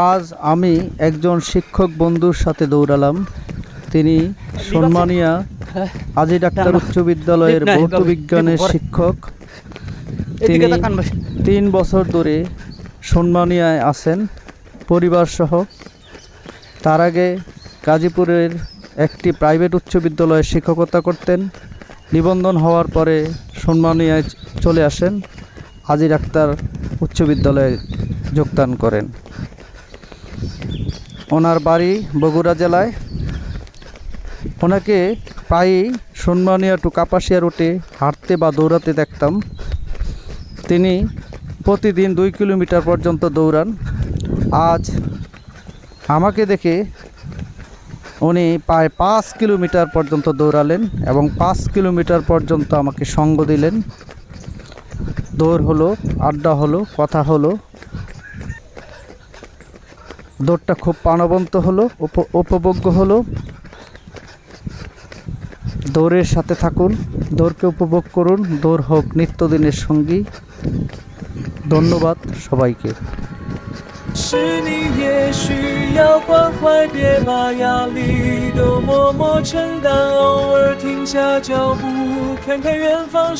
আজ আমি একজন শিক্ষক বন্ধুর সাথে দৌড়ালাম। তিনি সম্মানিয়া আজি ডাক্তার উচ্চ বিদ্যালয়ের ভৌত বিজ্ঞানের শিক্ষক। তিনি তিন বছর ধরে সম্মানিয়ায় আছেন পরিবার সহ। তার আগে গাজীপুরের একটি প্রাইভেট উচ্চ বিদ্যালয়ে শিক্ষকতা করতেন। নিবন্ধন হওয়ার পরে সম্মানিয়ায় চলে আসেন। আজি ডাক্তার উচ্চ বিদ্যালয়ে যোগদান করেন। ওনার বাড়ি বগুড়া জেলায়। ওনাকে প্রায়ই সম্মানিয়া টু কাপাসিয়া রুটে হাঁটতে বা দৌড়াতে দেখতাম। তিনি প্রতিদিন দুই কিলোমিটার পর্যন্ত দৌড়ান। আজ আমাকে দেখে উনি প্রায় পাঁচ কিলোমিটার পর্যন্ত দৌড়ালেন এবং পাঁচ কিলোমিটার পর্যন্ত আমাকে সঙ্গ দিলেন। দৌড় হলো, আড্ডা হলো, কথা হলো। দৌড়টা খুব প্রাণবন্ত হলো উপ- উপভোগ্য হলো দৌড়ের সাথে থাকুন দৌড়কে উপভোগ করুন দৌড় হোক নিত্যদিনের সঙ্গী ধন্যবাদ সবাইকে是你也需要关怀，别把压力都默默承担，偶尔停下脚步，看看远方。